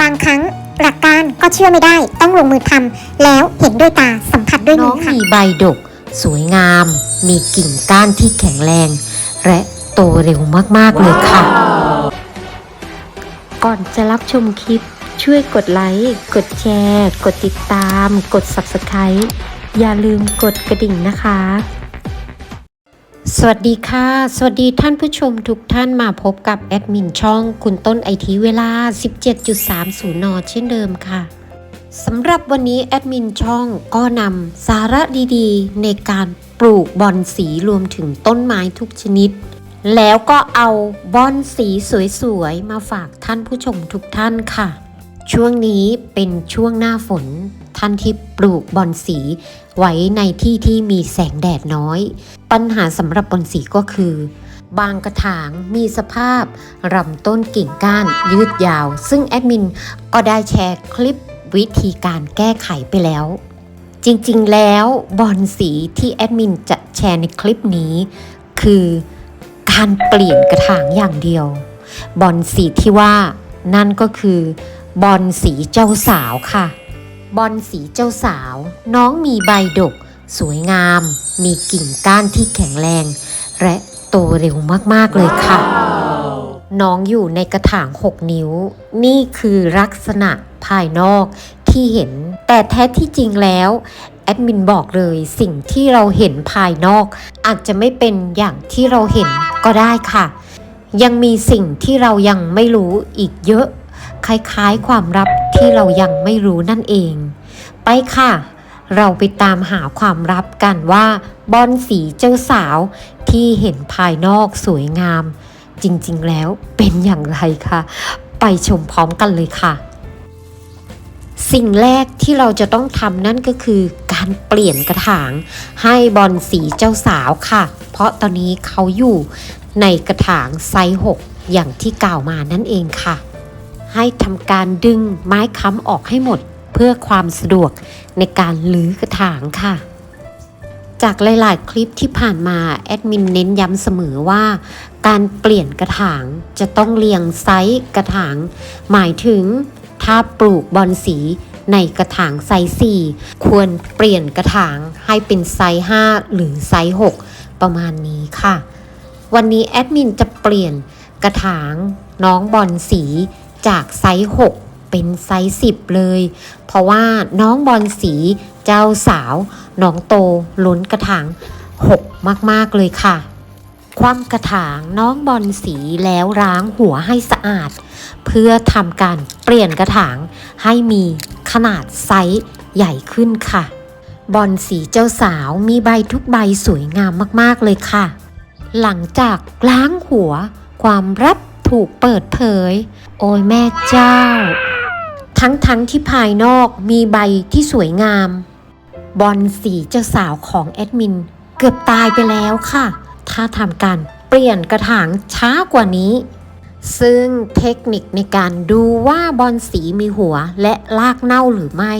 บางครั้งหลักการก็เชื่อไม่ได้ต้องลงมือทำแล้วเห็นด้วยตาสัมผัสด้วยน้มืองอค่ะ มีใบดก สวยงาม มีกิ่งก้านที่แข็งแรง และโตเร็วมาก ๆ เลยค่ะ ก่อนจะรับชมคลิป ช่วยกดไลค์ กดแชร์ กดติดตาม กด Subscribe อย่าลืมกดกระดิ่งนะคะ สวัสดีค่ะ สวัสดีท่านผู้ชมทุกท่านมาพบกับแอดมินช่องคุณต้นไอทีเวลา 17.30 น เช่นเดิมค่ะสำหรับวันนี้แอดมินช่องก็นำสาระดีๆ ในการปลูกบอนสีรวมถึงต้นไม้ทุกชนิด แล้วก็เอาบอนสีสวยๆ มาฝากท่านผู้ชมทุกท่านค่ะ ช่วงนี้เป็นช่วงหน้าฝน ท่านที่ปลูกบอนสี ไว้ในที่ที่มีแสงแดดน้อย ปัญหาสำหรับบอนสีก็คือ บางกระถางมีสภาพลำต้นกิ่งก้านยืดยาว ซึ่งแอดมินก็ได้แชร์คลิปวิธีการแก้ไขไปแล้ว จริงๆแล้วบอนสีที่แอดมินจะแชร์ในคลิปนี้ คือการเปลี่ยนกระถางอย่างเดียว บอนสีที่ว่านั่นก็คือบอนสีเจ้าสาวค่ะ บอนสีเจ้าสาว น้องมีใบดก สวยงาม มีกิ่งก้านที่แข็งแรง และโตเร็วมาก ๆ เลยค่ะ น้องอยู่ในกระถาง 6 นิ้ว นี่คือลักษณะภายนอกที่เห็น แต่แท้ที่จริงแล้ว แอดมินบอกเลยสิ่งที่เราเห็นภายนอก อาจจะไม่เป็นอย่างที่เราเห็นก็ได้ค่ะ ยังมีสิ่งที่เรายังไม่รู้อีกเยอะ คล้ายๆ ความลับที่เรายังไม่รู้นั่นเอง ไปค่ะ เราไปตามหาความลับกันว่าบอนสีเจ้าสาวที่เห็นภายนอกสวยงาม จริงๆแล้วเป็นอย่างไรคะไปชมพร้อมกันเลยค่ะ สิ่งแรกที่เราจะต้องทำนั่นก็คือการเปลี่ยนกระถาง ให้บอลสีเจ้าสาวค่ะ เพราะตอนนี้เขาอยู่ในกระถางไซส์6อย่างที่กล่าวมานั่นเองค่ะ ให้ทำการดึงไม้ค้ำออกให้หมดเพื่อความสะดวกในการลื้อกระถางค่ะ จากหลาย ๆ คลิปที่ผ่านมาแอดมินเน้นย้ำเสมอว่า การเปลี่ยนกระถางจะต้องเรียงไซส์กระถาง หมายถึงถ้าปลูกบอนสีในกระถางไซส์4ควรเปลี่ยนกระถางให้เป็นไซส์ 5 หรือไซส์ 6 ประมาณนี้ค่ะ วันนี้แอดมินจะเปลี่ยนกระถางน้องบอลสี จากไซส์ 6 เป็นไซส์ 10 เลย เพราะว่าน้องบอลสีเจ้าสาว น้องโตล้นกระถาง 6 มากๆเลยค่ะ คว่ำกระถางน้องบอลสีแล้วล้างหัวให้สะอาด เพื่อทำการเปลี่ยนกระถางให้มีขนาดไซส์ใหญ่ขึ้นค่ะ บอลสีเจ้าสาวมีใบทุกใบสวยงามมากๆเลยค่ะ หลังจากล้างหัวความรับ ถูกเปิดเผย โอ้ยแม่เจ้า ทั้งๆทที่ภายนอกมีใบที่สวยงาม บอลสีเจ้าสาวของแอดมิน เกือบตายไปแล้วค่ะ ถ้าทำการเปลี่ยนกระถางช้ากว่านี้ ซึ่งเทคนิคในการดูว่าบอลสีมีหัวและลากเน่าหรือไม่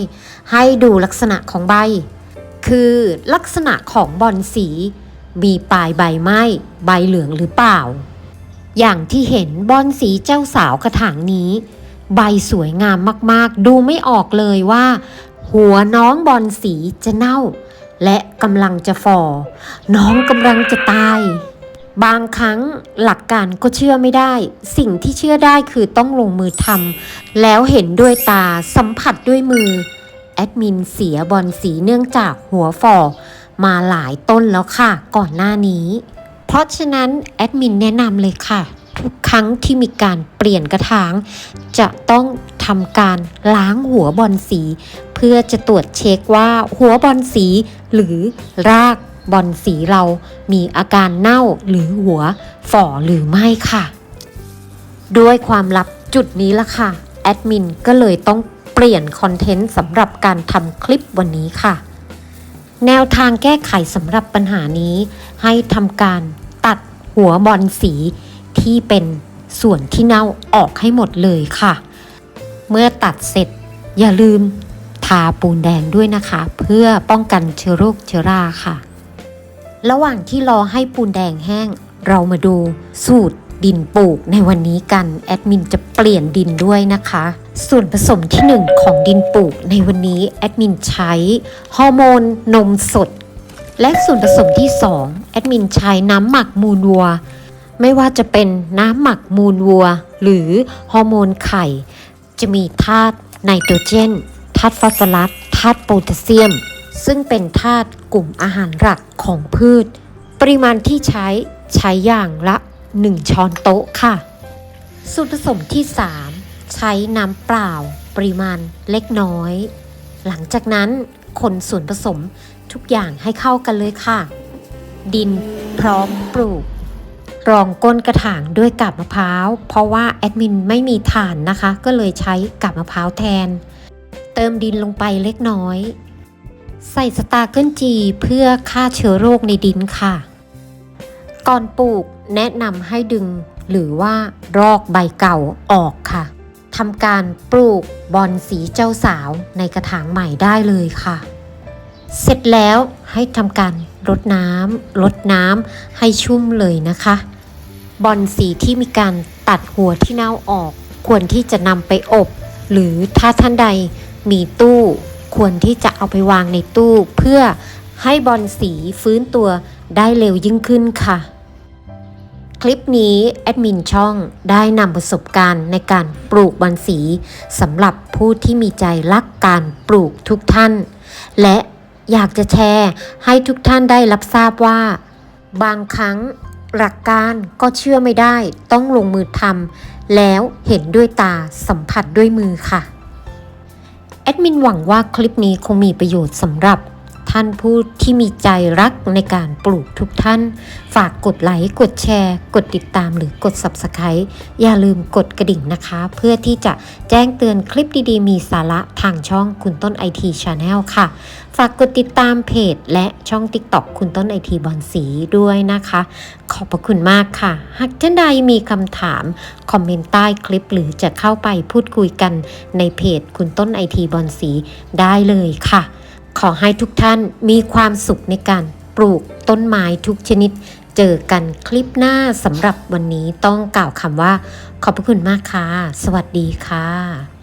ให้ดูลักษณะของใบ คือลักษณะของบอลสีมีปลายใบไหมใบเหลืองหรือเปล่า อย่างที่เห็นบอลสีเจ้าสาวกระถางนี้ ใบสวยงามมากๆ ดูไม่ออกเลยว่า หัวน้องบอลสีจะเน่า และกำลังจะฟอ น้องกำลังจะตาย บางครั้งหลักการก็เชื่อไม่ได้ สิ่งที่เชื่อได้คือต้องลงมือทำแล้วเห็นด้วยตาสัมผัสด้วยมือ แอดมินเสียบอลสีเนื่องจากหัวฝ่อมาหลายต้นแล้วค่ะ ก่อนหน้านี้ ราะฉะนั้นแอดมินแนะนำเลยค่ะ ทุกครั้งที่มีการเปลี่ยนกระถาง จะต้องทำการล้างหัวบอลสี เพื่อจะตรวจเช็คว่าหัวบอลสี หรือรากบอลสีเรามีอาการเน่าหรือหัวฝ่อหรือไม่ค่ะ ด้วยความลับจุดนี้ละค่ะ แอดมินก็เลยต้องเปลี่ยนคอนเทนต์สำหรับการทำคลิปวันนี้ค่ะ แนวทางแก้ไขสำหรับปัญหานี้ ให้ทำการ หัวบอลสีที่เป็นส่วนที่เน่าออกให้หมดเลยค่ะ เมื่อตัดเสร็จอย่าลืมทาปูนแดงด้วยนะคะ เพื่อป้องกันเชื้อโรคเชื้อราค่ะ ระหว่างที่รอให้ปูนแดงแห้ง เรามาดูสูตรดินปลูกในวันนี้กันแอดมินจะเปลี่ยนดินด้วยนะคะ ส่วนผสมที่ 1 ของดินปลูกในวันนี้แอดมินใช้ฮอร์โมนนมสด และส่วนผสมที่ 2 แอดมินใช้น้ำหมักมูลวัว ไม่ว่าจะเป็นน้ำหมักมูลวัว หรือฮอร์โมนไข่ จะมีธาตุไนโตรเจนธาตุฟอสฟอรัสธาตุโพแทสเซียม ซึ่งเป็นธาตุกลุ่มอาหารหลักของพืช ปริมาณที่ใช้ใช้อย่างละ 1 ช้อนโต๊ะค่ะส่วนผสมที่ 3 ใช้น้ำเปล่า ปริมาณเล็กน้อย หลังจากนั้นคนส่วนผสม ทุกอย่างให้เข้ากันเลยค่ะ ดินพร้อมปลูก รองก้นกระถางด้วยกาบมะพร้าว เพราะว่าแอดมินไม่มีถ่านนะคะ ก็เลยใช้กาบมะพร้าวแทน เติมดินลงไปเล็กน้อย ใส่สตาร์เกิลจีเพื่อฆ่าเชื้อโรคในดินค่ะ ก่อนปลูกแนะนำให้ดึงหรือว่ารอกใบเก่าออกค่ะทำการปลูกบอนสีเจ้าสาวในกระถางใหม่ได้เลยค่ะ เสร็จแล้วให้ทำการรดน้ำรดน้ำให้ชุ่มเลยนะคะ บอนสีที่มีการตัดหัวที่เน่าออก ควรที่จะนำไปอบ หรือถ้าท่านใดมีตู้ ควรที่จะเอาไปวางในตู้ เพื่อให้บอลสีฟื้นตัวได้เร็วยิ่งขึ้นค่ะ คลิปนี้แอดมินช่องได้นำประสบการณ์ในการปลูกบอลสีสำหรับผู้ที่มีใจรักการปลูกทุกท่าน และ อยากจะแชร์ให้ทุกท่านได้รับทราบว่า บางครั้งหลักการก็เชื่อไม่ได้ต้องลงมือทำแล้วเห็นด้วยตาสัมผัสด้วยมือค่ะ แอดมินหวังว่าคลิปนี้คงมีประโยชน์สำหรับ ท่านผู้ที่มีใจรักในการปลูกทุกท่าน ฝากกดไลค์ กดแชร์ กดติดตามหรือกด Subscribe อย่าลืมกดกระดิ่งนะคะ เพื่อที่จะแจ้งเตือนคลิปดีๆ มีสาระทางช่องคุณต้น IT Channel ค่ะ ฝากกดติดตามเพจและช่อง TikTok คุณต้นไอทีบอลสีด้วยนะคะ ขอบพระคุณมากค่ะ หากท่านใดมีคำถาม คอมเมนต์ใต้คลิปหรือจะเข้าไปพูดคุยกันในเพจคุณต้นไอทีบอลสีได้เลยค่ะ ขอให้ทุกท่านมีความสุขในการปลูกต้นไม้ทุกชนิด เจอกันคลิปหน้าสำหรับวันนี้ต้องกล่าวคำว่า ขอบพระคุณมากค่ะ สวัสดีค่ะ